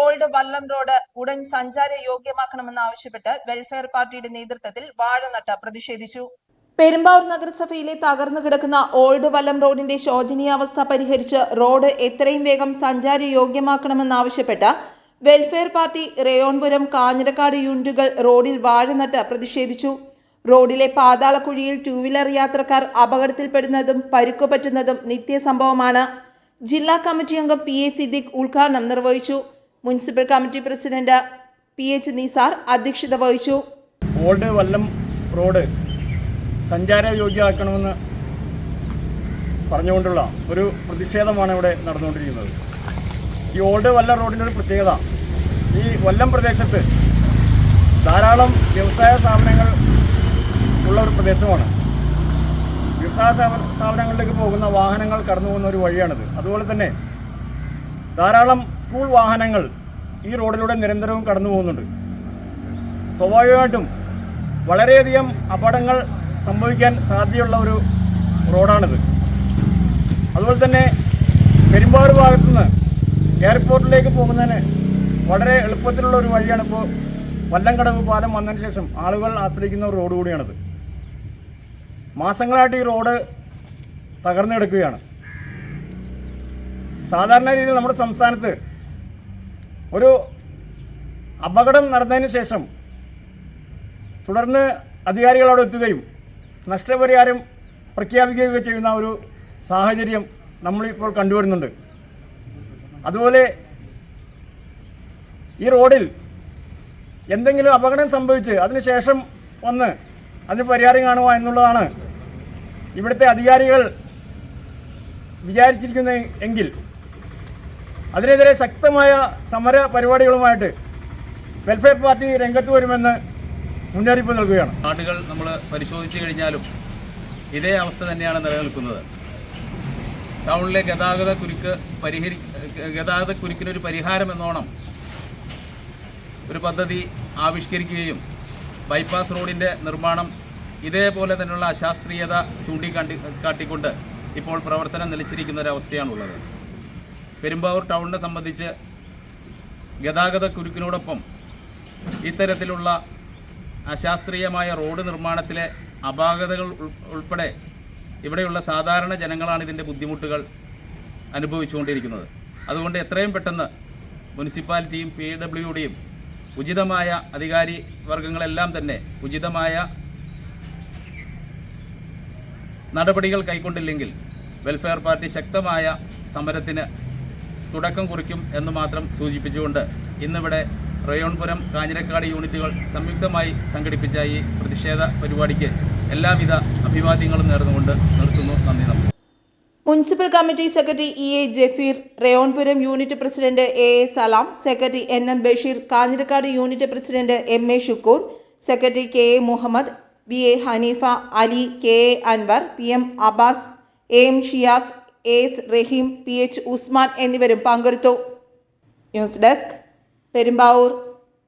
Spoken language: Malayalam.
ഓൾഡ് വല്ലം റോഡ് ഉടൻ സഞ്ചാര യോഗ്യമാക്കണമെന്ന് ആവശ്യപ്പെട്ട് വെൽഫെയർ പാർട്ടിയുടെ നേതൃത്വത്തിൽ വാഴനട്ട് പ്രതിഷേധിച്ചു. പെരുമ്പാവൂർ നഗരസഭയിലെ തകർന്നു കിടക്കുന്ന ഓൾഡ് വല്ലം റോഡിന്റെ ശോചനീയാവസ്ഥ പരിഹരിച്ച് റോഡ് എത്രയും വേഗം സഞ്ചാര യോഗ്യമാക്കണമെന്നാവശ്യപ്പെട്ട് വെൽഫെയർ പാർട്ടി റേയോൺപുരം കാഞ്ഞിരക്കാട് യൂണിറ്റുകൾ റോഡിൽ വാഴനട്ട് പ്രതിഷേധിച്ചു. റോഡിലെ പാതാളക്കുഴിയിൽ ടൂ വീലർ യാത്രക്കാർ അപകടത്തിൽപ്പെടുന്നതും പരുക്കു പറ്റുന്നതും നിത്യസംഭവമാണ്. ജില്ലാ കമ്മിറ്റി അംഗം പി എ സിദ്ദിഖ് ഉദ്ഘാടനം നിർവഹിച്ചു. Municipal committee president P H Nisar അധ്യക്ഷത വഹിച്ചു. ഓൾഡ് വല്ലം റോഡ് സഞ്ചാര യോഗ്യമാക്കണമെന്ന് പറഞ്ഞുകൊണ്ടുള്ള ഒരു പ്രതിഷേധമാണ് ഇവിടെ നടന്നുകൊണ്ടിരിക്കുന്നത്. ഈ ഓൾഡ് വല്ലം റോഡിന്റെ ഒരു പ്രത്യേകത ഈ വല്ലം പ്രദേശത്ത് ധാരാളം വ്യവസായ സ്ഥാപനങ്ങൾ ഉള്ള ഒരു പ്രദേശമാണ്. വ്യവസായ സ്ഥാപനങ്ങളിലേക്ക് പോകുന്ന വാഹനങ്ങൾ കടന്നു പോകുന്ന ഒരു വഴിയാണിത്. അതുപോലെ തന്നെ ധാരാളം സ്കൂൾ വാഹനങ്ങൾ ഈ റോഡിലൂടെ നിരന്തരവും കടന്നു പോകുന്നുണ്ട്. സ്വാഭാവികമായിട്ടും വളരെയധികം അപകടങ്ങൾ സംഭവിക്കാൻ സാധ്യതയുള്ള ഒരു റോഡാണിത്. അതുപോലെ തന്നെ പെരുമ്പാറ് ഭാഗത്തു നിന്ന് എയർപോർട്ടിലേക്ക് പോകുന്നതിന് വളരെ എളുപ്പത്തിലുള്ള ഒരു വഴിയാണ് ഇപ്പോൾ വല്ലംകടവ് പാലം വന്നതിന് ശേഷം ആളുകൾ ആശ്രയിക്കുന്ന ഒരു റോഡ് കൂടിയാണിത്. മാസങ്ങളായിട്ട് ഈ റോഡ് തകർന്നു കിടക്കുകയാണ് സാധാരണ രീതിയിൽ നമ്മുടെ സംസ്ഥാനത്ത് ഒരു അപകടം നടന്നതിന് ശേഷം തുടർന്ന് അധികാരികൾ അവിടെ എത്തുകയും നഷ്ടപരിഹാരം പ്രഖ്യാപിക്കുകയൊക്കെ ചെയ്യുന്ന ഒരു സാഹചര്യം നമ്മളിപ്പോൾ കണ്ടുവരുന്നുണ്ട്. അതുപോലെ ഈ റോഡിൽ എന്തെങ്കിലും അപകടം സംഭവിച്ച് അതിനുശേഷം വന്ന് അതിന് പരിഹാരം കാണുക എന്നുള്ളതാണ് ഇവിടുത്തെ അധികാരികൾ വിചാരിച്ചിരിക്കുന്നത് എങ്കിൽ അതിനെതിരെ ശക്തമായ സമര പരിപാടികളുമായിട്ട് വെൽഫെയർ പാർട്ടി രംഗത്ത് വരുമെന്ന് മുന്നറിയിപ്പ് നൽകുകയാണ്. നാടുകൾ നമ്മൾ പരിശോധിച്ചു കഴിഞ്ഞാലും ഇതേ അവസ്ഥ തന്നെയാണ് നിലനിൽക്കുന്നത്. ടൗണിലെ ഗതാഗത കുരുക്ക് പരിഹരി ഗതാഗത കുരുക്കിനൊരു പരിഹാരം എന്നോണം ഒരു പദ്ധതി ആവിഷ്കരിക്കുകയും ബൈപ്പാസ് റോഡിന്റെ നിർമ്മാണം ഇതേപോലെ തന്നെയുള്ള അശാസ്ത്രീയത ചൂണ്ടിക്കാട്ടി കാട്ടിക്കൊണ്ട് ഇപ്പോൾ പ്രവർത്തനം നിലച്ചിരിക്കുന്ന ഒരു ഒരവസ്ഥയാണുള്ളത് പെരുമ്പാവൂർ ടൗണിനെ സംബന്ധിച്ച് ഗതാഗത കുരുക്കിനോടൊപ്പം ഇത്തരത്തിലുള്ള അശാസ്ത്രീയമായ റോഡ് നിർമ്മാണത്തിലെ അപാകതകൾ ഉൾപ്പെടെ ഇവിടെയുള്ള സാധാരണ ജനങ്ങളാണ് ഇതിന്റെ ബുദ്ധിമുട്ടുകൾ അനുഭവിച്ചുകൊണ്ടിരിക്കുന്നത്. അതുകൊണ്ട് എത്രയും പെട്ടെന്ന് മുനിസിപ്പാലിറ്റിയും പി ഡബ്ല്യു ഡിയും ഉചിതമായ അധികാരി വർഗങ്ങളെല്ലാം തന്നെ ഉചിതമായ നടപടികൾ കൈക്കൊണ്ടില്ലെങ്കിൽ വെൽഫെയർ പാർട്ടി ശക്തമായ സമരത്തിന് തുടക്കം കുറിക്കും എന്ന് മാത്രം സൂചിപ്പിച്ചുകൊണ്ട് ഇന്നിവിടെ റയോൺപുരം കാഞ്ഞിരക്കാട് യൂണിറ്റുകൾ സംയുക്തമായി സംഘടിപ്പിച്ച ഈ പ്രതിഷേധ പരിപാടിക്ക് എല്ലാവിധ അഭിവാദ്യങ്ങളും നേർന്നുകൊണ്ട് നിർത്തുന്നു. നന്ദി നമസ്കാരം. Municipal committee secretary E A Jafeer Rayonpuram unit president A A Salam secretary N M Basheer Kanjirakkad unit president M A Shukkur secretary K A Muhammad B A Haneefa Ali K A Anwar P M Abbas A M Shiyas S Raheem P H Usman എന്നിവരും പങ്കെടുത്തു. News desk Perumbavoor.